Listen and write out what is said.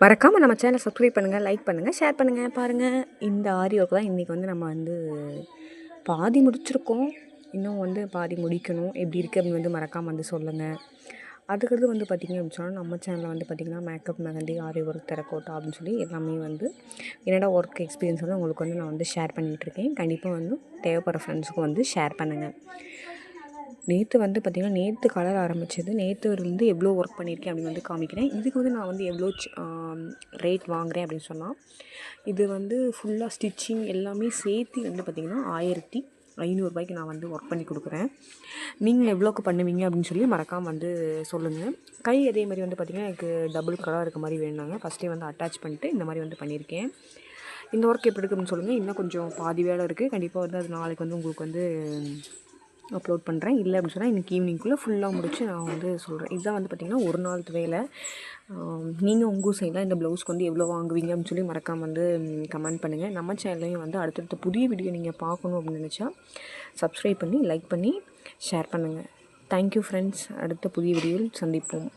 மறக்காமல் நம்ம சேனலை சப்ஸ்கிரைப் பண்ணுங்கள் லைக் பண்ணுங்கள் ஷேர் பண்ணுங்கள் பாருங்கள் இந்த ஆரி ஒர்க் தான் இன்றைக்கி வந்து நம்ம வந்து பாதி முடிச்சிருக்கோம். இன்னும் வந்து பாதி முடிக்கணும். எப்படி இருக்குது அப்படின்னு வந்து மறக்காமல் வந்து சொல்லுங்கள் அதுக்கடுத்து வந்து பார்த்திங்க அப்படின்னு சொன்னால் நம்ம சேனலில் வந்து பார்த்திங்கன்னா makeup mehndi aari work terracotta அப்படின்னு சொல்லி எல்லாமே வந்து என்னோட ஒர்க் எக்ஸ்பீரியன்ஸ் வந்து உங்களுக்கு வந்து நான் வந்து ஷேர் பண்ணிகிட்ருக்கேன் கண்டிப்பாக வந்து தேவைப்படுற ஃப்ரெண்ட்ஸுக்கும் வந்து ஷேர் பண்ணுங்கள் நேற்று வந்து பார்த்திங்கன்னா நேற்று கலர் ஆரம்பிச்சது. நேற்று வந்து எவ்வளோ ஒர்க் பண்ணியிருக்கேன் அப்படின்னு வந்து காமிக்கிறேன். இதுக்கு வந்து நான் வந்து எவ்வளோ ரேட் வாங்குறேன் அப்படின்னு சொன்னால் இது வந்து ஃபுல்லாக ஸ்டிச்சிங் எல்லாமே சேர்த்து வந்து பார்த்திங்கன்னா ஆயிரத்தி ஐநூறுரூபாய்க்கு நான் வந்து ஒர்க் பண்ணி கொடுக்குறேன். நீங்கள் எவ்வளோக்கு பண்ணுவீங்க அப்படின்னு சொல்லி மறக்காமல் வந்து சொல்லுங்கள் கை அதே மாதிரி வந்து பார்த்திங்கன்னா எனக்கு டபுள் கலர் இருக்க மாதிரி வேணுனாங்க ஃபஸ்ட்டே வந்து அட்டாச் பண்ணிட்டு இந்த மாதிரி வந்து பண்ணியிருக்கேன் இந்த ஒர்க் எப்படி இருக்குன்னு சொல்லுங்கள் இன்னும் கொஞ்சம் பாதி வேலை இருக்குது கண்டிப்பாக வந்து அது நாளைக்கு வந்து உங்களுக்கு வந்து அப்லோட் பண்ணுறேன் இல்லை அப்படின்னு சொன்னால் இன்றைக்கி ஈவினிங்குள்ளே ஃபுல்லாக முடிச்சு நான் வந்து சொல்கிறேன் இதுதான் வந்து பார்த்திங்கன்னா ஒரு நாள் வேலை. நீங்கள் உங்கள் சைடில் இந்த ப்ளவுஸ்க்கு வந்து எவ்வளோ வாங்குவீங்க அப்படின்னு சொல்லி மறக்காமல் வந்து கமெண்ட் பண்ணுங்கள் நம்ம சேனல்லையும் வந்து அடுத்தடுத்த புதிய வீடியோ நீங்கள் பார்க்கணும் அப்படின்னு நினச்சா சப்ஸ்கிரைப் பண்ணி லைக் பண்ணி ஷேர் பண்ணுங்கள் தேங்க்யூ ஃப்ரெண்ட்ஸ் அடுத்த புதிய வீடியோவில் சந்திப்போம்.